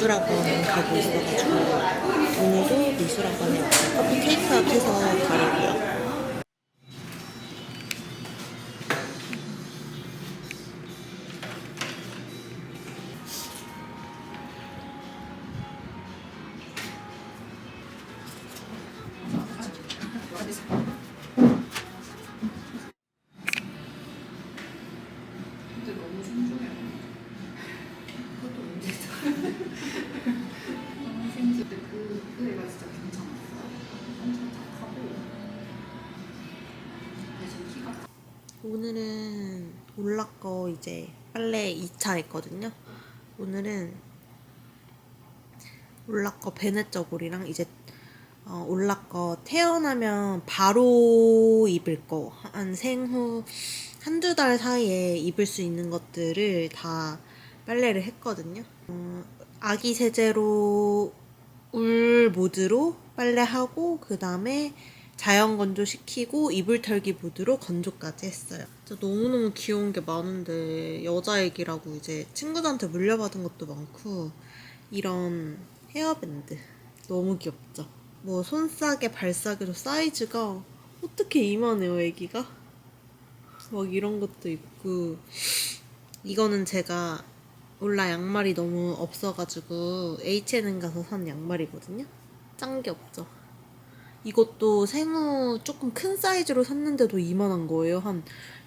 미술학원 가고 있어가지고 오늘도 미술학원에 커피 테이크아웃 해서 가려고요. 오늘은 올라 거 이제 빨래 2차 했거든요. 오늘은 올라 거 베넷 저고리랑 이제 어, 올라 거 태어나면 바로 입을 거 한 생후 한두 달 사이에 입을 수 있는 것들을 다 빨래를 했거든요. 어, 아기 세제로 울 모드로 빨래하고 그 다음에 자연 건조 시키고 이불 털기 모드로 건조까지 했어요. 진짜 너무너무 귀여운 게 많은데 여자 애기라고 이제 친구들한테 물려받은 것도 많고 이런 헤어밴드 너무 귀엽죠. 뭐 손싸개 발싸개도 사이즈가 어떻게 이만해요 애기가? 막 이런 것도 있고 이거는 제가 올라 양말이 너무 없어가지고 H&M 가서 산 양말이거든요. 짠게 없죠. 이것도 생후 조금 큰 사이즈로 샀는데도 이만한 거예요. 한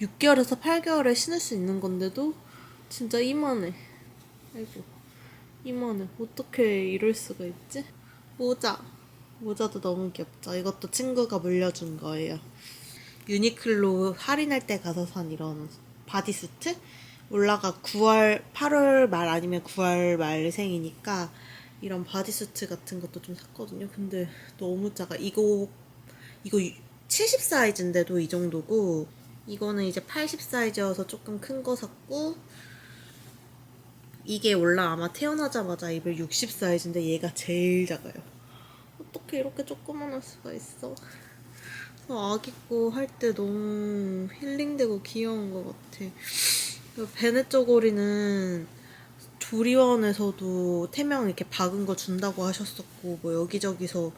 6개월에서 8개월에 신을 수 있는 건데도 진짜 이만해. 아이고, 이만해. 어떻게 이럴 수가 있지? 모자. 모자도 너무 귀엽죠. 이것도 친구가 물려준 거예요. 유니클로 할인할 때 가서 산 이런 바디수트? 올라가 9월, 8월 말 아니면 9월 말생이니까 이런 바디수트 같은 것도 좀 샀거든요. 근데 너무 작아. 이거, 이거 70 사이즈인데도 이 정도고, 이거는 이제 80 사이즈여서 조금 큰 거 샀고, 이게 올라 아마 태어나자마자 입을 60 사이즈인데 얘가 제일 작아요. 어떻게 이렇게 조그만할 수가 있어? 아기 거 할 때 너무 힐링되고 귀여운 것 같아. 그 베네 쪼고리는 조리원에서도 태명 이렇게 박은 거 준다고 하셨었고 뭐 여기저기서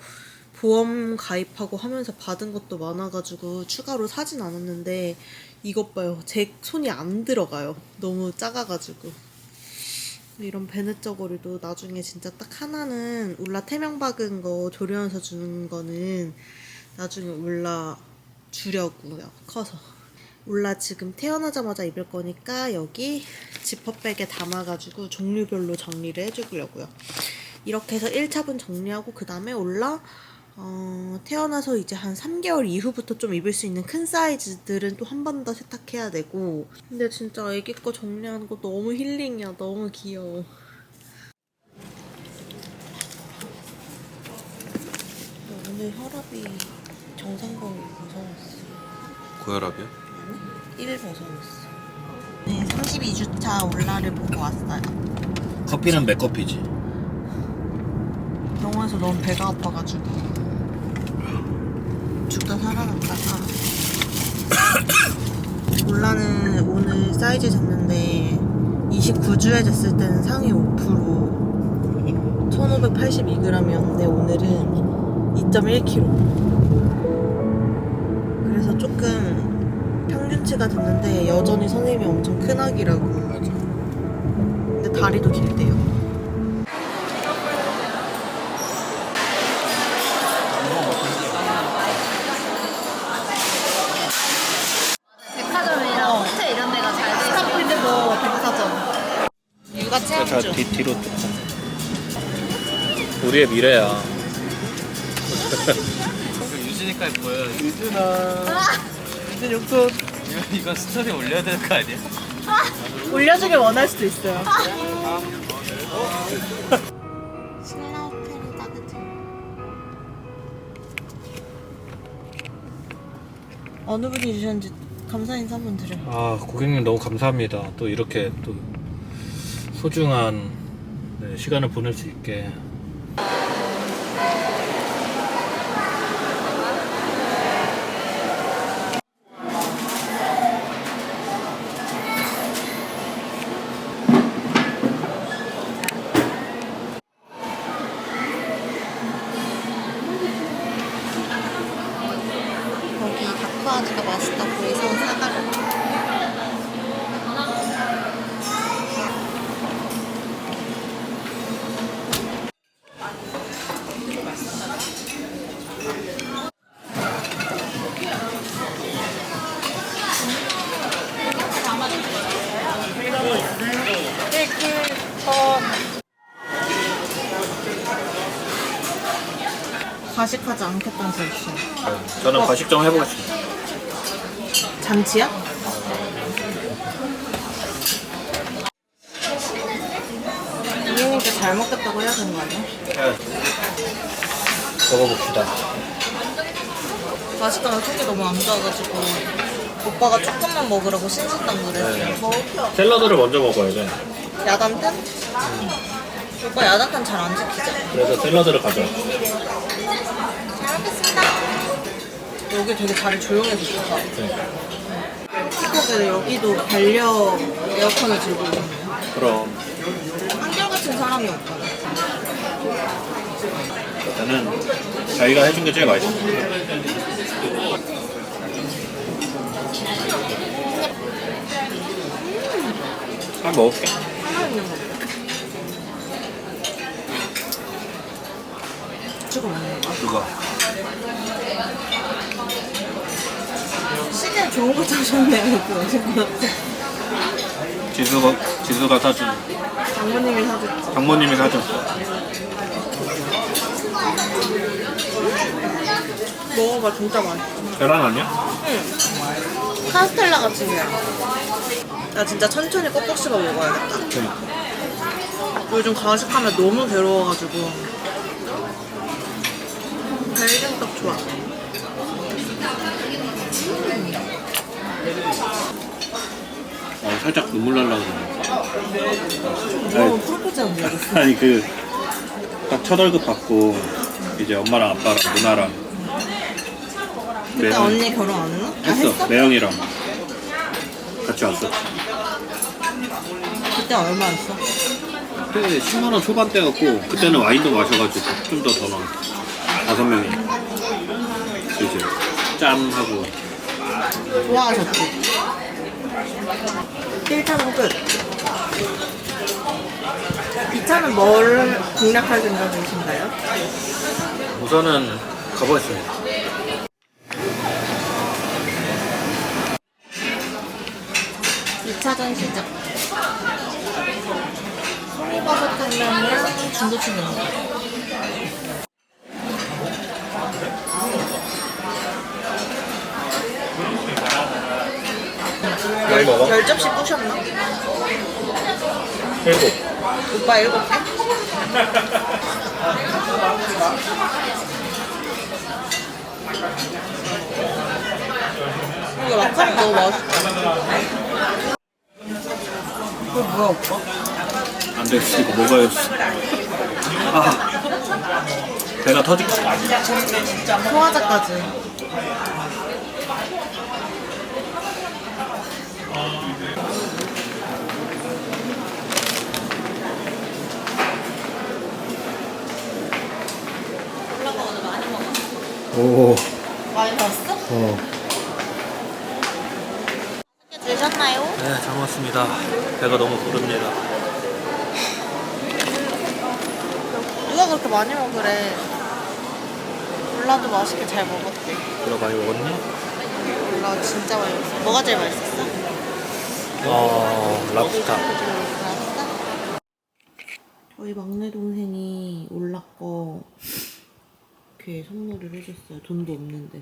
보험 가입하고 하면서 받은 것도 많아가지고 추가로 사진 않았는데 이것 봐요. 제 손이 안 들어가요. 너무 작아가지고. 이런 베네 쪼고리도 나중에 진짜 딱 하나는 울라 태명 박은 거 조리원에서 주는 거는 나중에 올라 주려고요. 커서. 올라 지금 태어나자마자 입을 거니까 여기 지퍼백에 담아가지고 종류별로 정리를 해주려고요. 이렇게 해서 1차분 정리하고 그 다음에 올라 어, 태어나서 이제 한 3개월 이후부터 좀 입을 수 있는 큰 사이즈들은 또 한 번 더 세탁해야 되고 근데 진짜 애기 거 정리하는 거 너무 힐링이야. 너무 귀여워. 오늘 혈압이 정상적으로 벗어났어. 고혈압이요? 1 벗어났어. 네, 32주차 올라를 보고 왔어요. 커피는 맥커피지. 병원에서 너무 배가 아파가지고. 죽다 살아났다가 올라는 오늘 사이즈 쟀는데 29주에 쟀을 때는 상위 5% 1582g이었는데 오늘은 2.1kg 그래서 조금 평균치가 됐는데 여전히 선생님이 엄청 큰 아기라고 근데 다리도 길대요 백화점이랑 호텔 이런 데가 잘 돼. 있어요. 스타필드도 백화점 육아 자, 뒤, 뒤로 좀. 우리의 미래야. 유진이까지 보여요. 유준아 유준 용돈 이거, 이거 스토리 올려야 되는 거 아니야? 올려주길 원할 수도 있어요 신라호텔이다 그치? 어느 분이 주셨는지 감사 인사 한번 드려요 아, 고객님 너무 감사합니다. 또 이렇게 또 소중한 네, 시간을 보낼 수 있게. 하니까 맛있다 보여서 사가를 과식하지 않겠다는 소리죠. 저는 과식 좀 해보겠습니다. 잔치야? 이해니까 잘 먹겠다고 해야 되는 거 아니야? 먹어봅시다. 과식하면 속이 너무 안 좋아가지고 오빠가 조금만 먹으라고 신신당부를 네. 했어. 샐러드를 먼저 먹어야 돼. 야단탄? 오빠 야단탄 잘 안 지키잖아. 그래서 샐러드를 가져. 잘 먹겠습니다. 여기 되게 자리 조용해서 좋다. 피커들 여기도 반려 에어컨을 들고 있네요. 그럼 한결같은 사람이 없다. 일단은 자기가 해준 게 제일 맛있어. 한 먹을게. 하나 있는 거. 지금? 누가? 시계 좋은 거 사셨네요. 그 지수가 지수가 사준 장모님이 사줬지. 장모님이 사준. 먹어봐 진짜 맛있어. 계란 아니야? 응. 카스텔라 같은 게. 나 진짜 천천히 꼭꼭 씹어 먹어야겠다. 네. 요즘 과식하면 너무 괴로워가지고. 달걀떡 좋아. 어, 살짝 눈물 날라 그러네. 너무 프로포즈. 아니 그 딱 첫 월급 받고 이제 엄마랑 아빠랑 누나랑 그때 매형 언니 결혼 안 했나? 아, 했어 했어? 매형이랑 같이 왔어. 그때 얼마였어? 그때 10만 원 초반대였고 그때는 와인도 마셔가지고 좀 더더 나왔어. 다섯 명이 이제 짠 하고 좋아하셨지? 1차는 끝. 2차는 뭘 공략할 생각이신가요? 우선은 가보겠습니다. 이차전 시작. 송이버섯 당면이랑 중고추냉면. 많이 먹어? 열 접시 부셨나? 일곱. 오빠 일곱 개? 이거 마카롱 너무 맛있다. 이거 뭐야 오빠? 안 됐어 이거 먹어야지. 아 배가 터지고 소화자까지. 올라가 오늘 많이 먹었어. 오. 많이 먹었어? 어. 드셨나요? 네, 잘 먹었습니다. 배가 너무 부릅니다. 누가 그렇게 많이 먹으래? 몰라도 맛있게 잘 먹었대. 배가 많이 먹었니? 몰라 진짜 많이 먹었어. 뭐가 제일 맛있었어? 어, 랍스타. 저희 막내 동생이 올라 거 이렇게 선물을 해줬어요. 돈도 없는데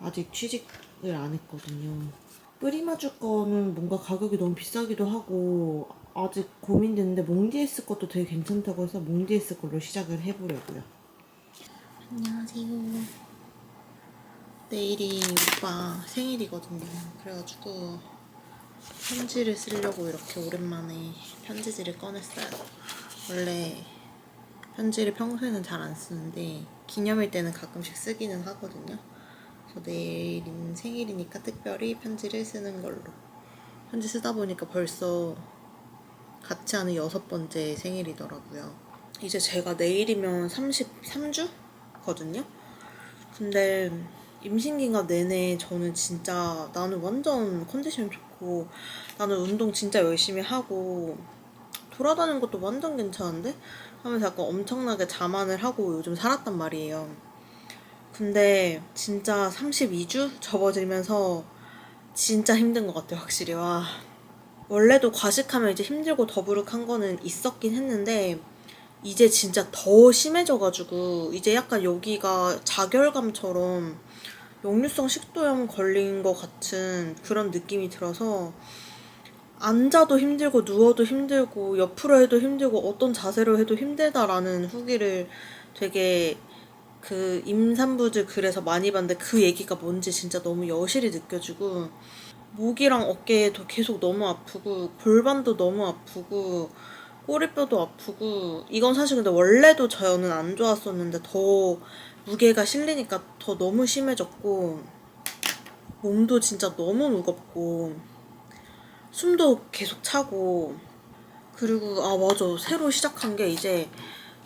아직 취직을 안 했거든요. 프리마주 거는 뭔가 가격이 너무 비싸기도 하고 아직 고민되는데 몽디에스 것도 되게 괜찮다고 해서 몽디에스 걸로 시작을 해보려고요. 안녕하세요. 내일이 오빠 생일이거든요. 그래가지고 편지를 쓰려고 이렇게 오랜만에 편지지를 꺼냈어요. 원래 편지를 평소에는 잘 안 쓰는데 기념일 때는 가끔씩 쓰기는 하거든요. 그래서 내일인 생일이니까 특별히 편지를 쓰는 걸로. 편지 쓰다 보니까 벌써 같이 하는 여섯 번째 생일이더라고요. 이제 제가 내일이면 33주거든요. 근데 임신기간 내내 저는 진짜 나는 완전 컨디션 좋 고 나는 운동 진짜 열심히 하고 돌아다니는 것도 완전 괜찮은데? 하면서 약간 엄청나게 자만을 하고 요즘 살았단 말이에요. 근데 진짜 32주 접어들면서 진짜 힘든 것 같아요, 확실히. 와. 원래도 과식하면 이제 힘들고 더부룩한 거는 있었긴 했는데 이제 진짜 더 심해져가지고 이제 약간 여기가 자결감처럼 역류성 식도염 걸린 것 같은 그런 느낌이 들어서 앉아도 힘들고 누워도 힘들고 옆으로 해도 힘들고 어떤 자세로 해도 힘들다라는 후기를 되게 그 임산부들 글에서 많이 봤는데 그 얘기가 뭔지 진짜 너무 여실히 느껴지고 목이랑 어깨도 계속 너무 아프고 골반도 너무 아프고 꼬리뼈도 아프고 이건 사실 근데 원래도 저는 안 좋았었는데 더 무게가 실리니까 더 너무 심해졌고 몸도 진짜 너무 무겁고 숨도 계속 차고 그리고 아 맞아 새로 시작한 게 이제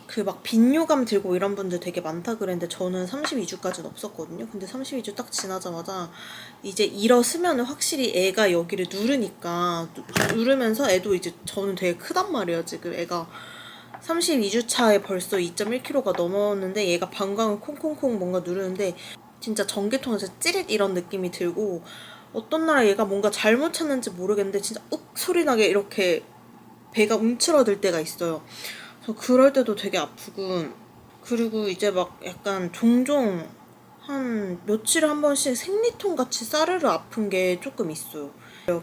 그 막 빈뇨감 들고 이런 분들 되게 많다 그랬는데 저는 32주까지는 없었거든요. 근데 32주 딱 지나자마자 이제 일어서면 확실히 애가 여기를 누르니까 누- 누르면서 애도 이제 저는 되게 크단 말이에요. 지금 애가 32주 차에 벌써 2.1kg가 넘었는데 얘가 방광을 콩콩콩 뭔가 누르는데 진짜 전기통에서 찌릿 이런 느낌이 들고 어떤 날 얘가 뭔가 잘못 찾는지 모르겠는데 진짜 욱 소리 나게 이렇게 배가 움츠러들 때가 있어요. 그래서 그럴 때도 되게 아프고 그리고 이제 막 약간 종종 한 며칠에 한 번씩 생리통 같이 싸르르 아픈 게 조금 있어요.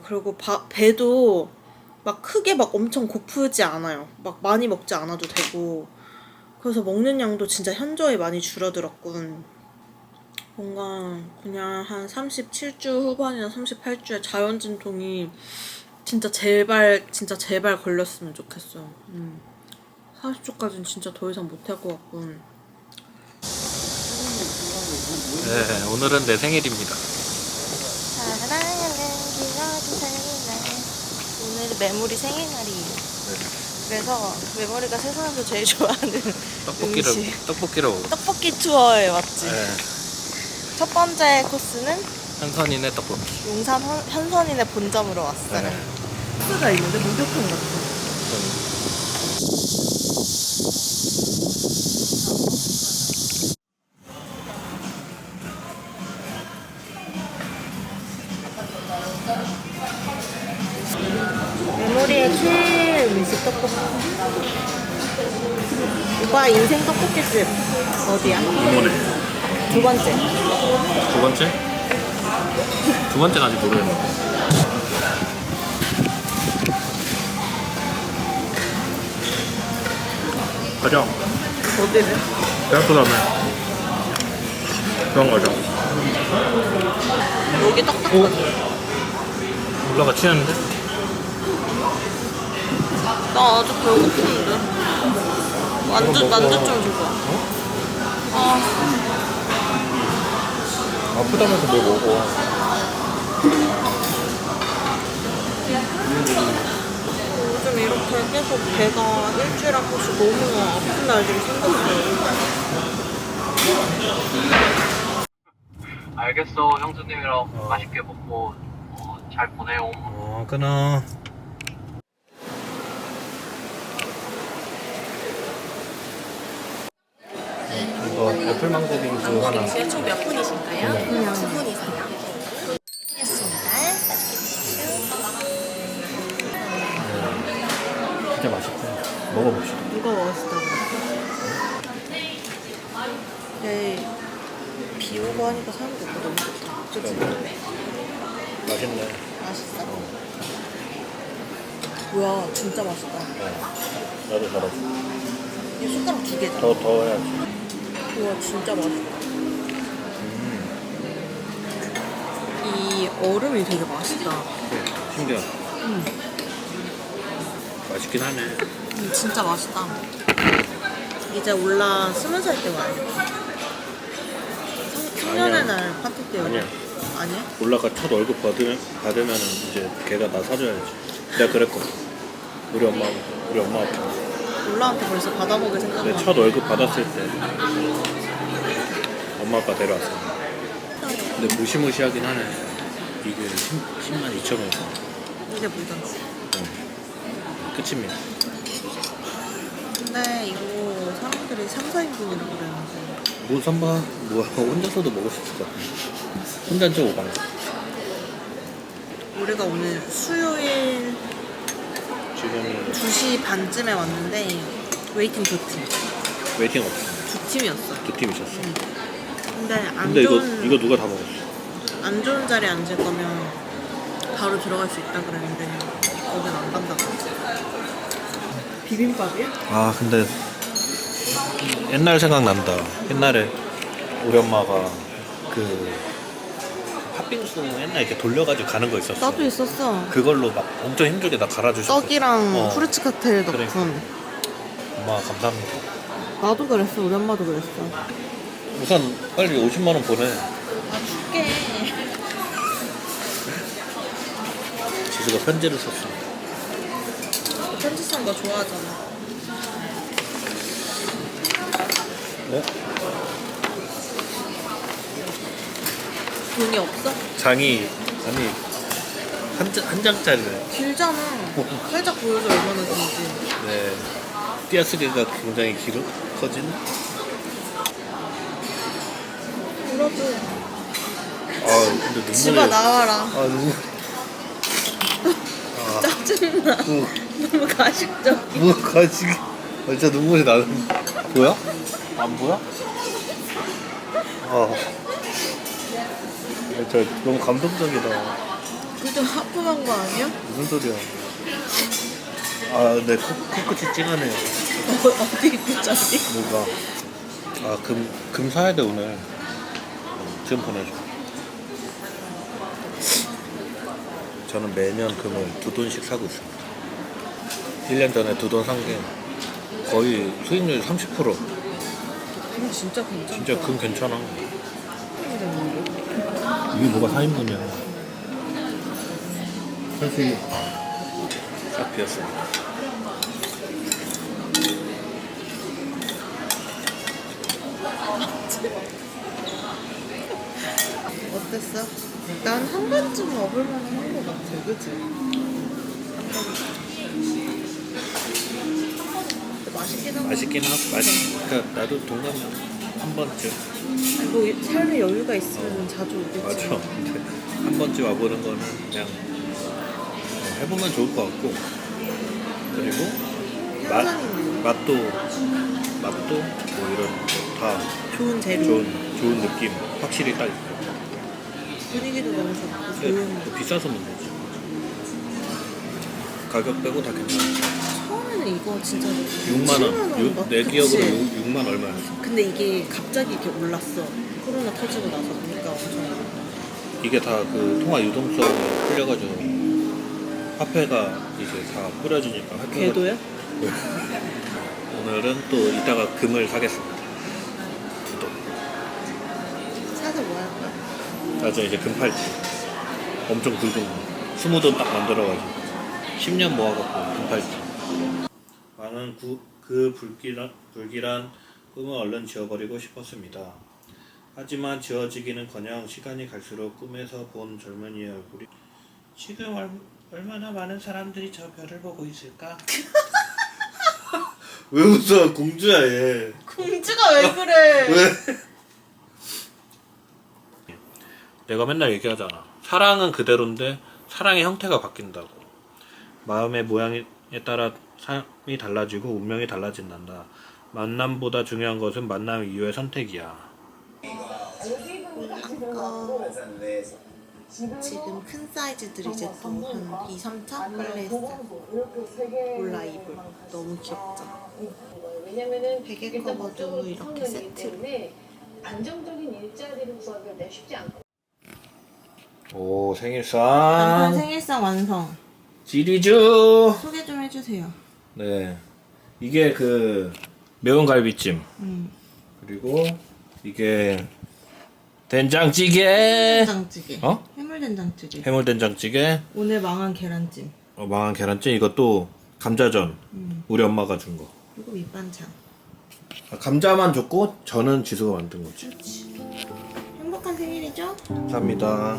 그리고 바- 배도 막 크게 막 엄청 고프지 않아요. 막 많이 먹지 않아도 되고 그래서 먹는 양도 진짜 현저히 많이 줄어들었고 뭔가 그냥 한 37주 후반이나 38주에 자연진통이 진짜 제발 진짜 제발 걸렸으면 좋겠어요. 음. 40주까지는 진짜 더 이상 못할 것 같고 네, 오늘은 내 생일입니다. 사랑하는 기나긴 생일날 오늘 메모리 생일날이에요. 그래서 메모리가 세상에서 제일 좋아하는 떡볶이를 음식. 떡볶이를 먹어. 떡볶이 투어에 왔지. 네, 첫 번째 코스는 한선이네 떡볶이. 용산 현- 현선인의 본점으로 왔어요. 네. 코스가 있는데 목욕탕 같아. 번째는 아직 모르겠는데. 가자. 어디를? 대학교 다음에 그런 거죠. 여기 떡볶이. 오? 올라가 치는데? 나 아주 배고픈데. 만두 먹어. 만두 좀 줘봐. 아 아프다면서 뭘 먹어. 요즘 이렇게 계속 배가 일주일에 한 번씩 너무 아픈 날들이 생겼어요. 알겠어 형수님이랑 맛있게 먹고 어, 잘 보내요 어, 끊어. 이거 애플망고 빙수 하나. 총 몇 분이신가요? 그냥 맛있네. 맛있어? 뭐야, 진짜 맛있다. 나도 잘하지. 이 숟가락 두 개잖아. 더, 더 해야지. 우와, 진짜 맛있다. 이 얼음이 되게 맛있다. 신기하다. 맛있긴 하네. 음, 진짜 맛있다. 이제 올라 스무 살 때 와야겠다. 성- 성년의 아니야. 날 파티 때 아니야. 아니야? 올라가 첫 월급 받으면, 받으면 이제 걔가 나 사줘야지. 내가 그랬거든. 우리 엄마, 우리 엄마 아빠. 올라한테 벌써 받아먹을 생각을 내. 첫 월급 받았을 때 엄마 아빠 데려왔어. 근데 무시무시하긴 하네. 이게 10, 만 2천 원. 이게 뭐죠? 끝입니다. 근데 이거 사람들이 3, 4인분이라고 그랬는데 뭐 선바 뭐야 혼자서도 먹을 수 있을 것 같아. 혼자 저 오방. 우리가 오늘 수요일 지금 2시 반쯤에 왔는데 웨이팅 두 팀. 웨이팅 없어. 두 팀이었어. 두팀 있었어. 근데 안 근데 이거 좋은 이거 누가 다 먹었어? 안 좋은 자리에 앉을 거면 바로 들어갈 수 있다 그랬는데 거긴 안 간다고. 비빔밥이야? 아 근데 옛날 생각 난다. 옛날에 우리 엄마가 그 팥빙수 옛날 이렇게 돌려가지고 가는 거 있었어. 나도 있었어. 그걸로 막 엄청 힘들게 나 갈아주셨어. 떡이랑 어. 후르츠 칵테일 넣고. 그러니까. 엄마 감사합니다. 나도 그랬어. 우리 엄마도 그랬어. 우선 빨리 50만 원 보내. 아 줄게. 지수가 편지를 썼어. 편지 쓰는 거 좋아하잖아. 어? 돈이 없어? 장이 아니 한, 장- 한 장짜리네. 길잖아. 살짝 보여줘 얼마나 긴지. 네. 띄어쓰기가 굉장히 길어 커진. 그러도 아 근데 눈물이. 집어 나와라. 아 눈물. 짜증나. 뭐, 너무 가식적. 뭐 가지고 진짜 눈물이 나는. 보여? 안 보여? 아. 저 너무 감동적이다. 그좀 하품한 거 아니야? 무슨 소리야? 아, 네, 코, 코끝이 찡하네요. 어, 어디 있구짜리? 뭐가? 아, 금, 금 사야 돼, 오늘. 지금 보내줘. 저는 매년 금을 두 돈씩 사고 있습니다. 1년 전에 두 돈 산 게 거의 수익률 30%. 금 진짜 괜찮다. 진짜 금 괜찮아. 이게 뭐가 4인분이야. 사실 싹 비었습니다. 어땠어? 난 한 번쯤 먹을만 한 것 같아, 그치? 근데 맛있긴 하고. 맛있긴 하고 맛있. 그러니까 나도 동감이야. 한 번쯤. 뭐 삶에 여유가 있으면 자주 오겠지. 맞아. 근데 한 번쯤 와보는 거는 그냥 어, 해보면 좋을 것 같고 그리고 맛. 맛도 맛도 뭐 이런 다 좋은 재료. 좋은 좋은 느낌 확실히 딱 있고. 분위기도 너무 좋고 근데. 뭐 비싸서 문제지. 가격 빼고 다 괜찮아. 처음에는 이거 진짜 6만 7만 원. 원 유- 막- 내? 기억으로 6, 만 얼마였어? 근데 이게 갑자기 이렇게 올랐어. 코로나 터지고 나서 보니까 엄청. 이게 다 그 통화 유동성이 풀려가지고 화폐가 이제 다 뿌려지니까 화폐가 궤도야? 오늘은 또 이따가 금을 사겠습니다. 두 돈. 사서 뭐 할 거야? 나중에 이제 금 팔찌. 엄청 굵은 거. 스무 돈 딱 만들어가지고 10년 모아갖고 금 팔찌. 나는 구, 그 불길한, 불길한 꿈을 얼른 지워버리고 싶었습니다. 하지만 지워지기는커녕 시간이 갈수록 꿈에서 본 젊은이의 얼굴이 지금 얼, 얼마나 많은 사람들이 저 별을 보고 있을까? 왜 웃어? 공주야 얘. 공주가 왜 그래? 왜? 내가 맨날 얘기하잖아. 사랑은 그대로인데 사랑의 형태가 바뀐다고. 마음의 모양에 따라 삶이 달라지고 운명이 달라진단다. 만남보다 중요한 것은 만남 이후의 선택이야. 어, 지금 큰 사이즈들 이제 또한 2, 3차 빨래했어. 몰라 입을. 너무 귀엽죠? 왜냐면은 베개 일단 커버도 이렇게 세트로. 때문에 안정적인 일자리를 구하기가 쉽지 않고 오 생일상 생일상 완성. 지리주. 소개 좀 해주세요. 네, 이게 그 매운 갈비찜 음. 그리고 이게 된장찌개. 된장찌개. 어? 해물 된장찌개. 해물 된장찌개. 오늘 망한 계란찜. 어, 망한 계란찜 이것도 감자전 음. 우리 엄마가 준 거. 그리고 밑반찬. 아, 감자만 줬고 저는 지수가 만든 거지. 행복한 생일이죠? 감사합니다.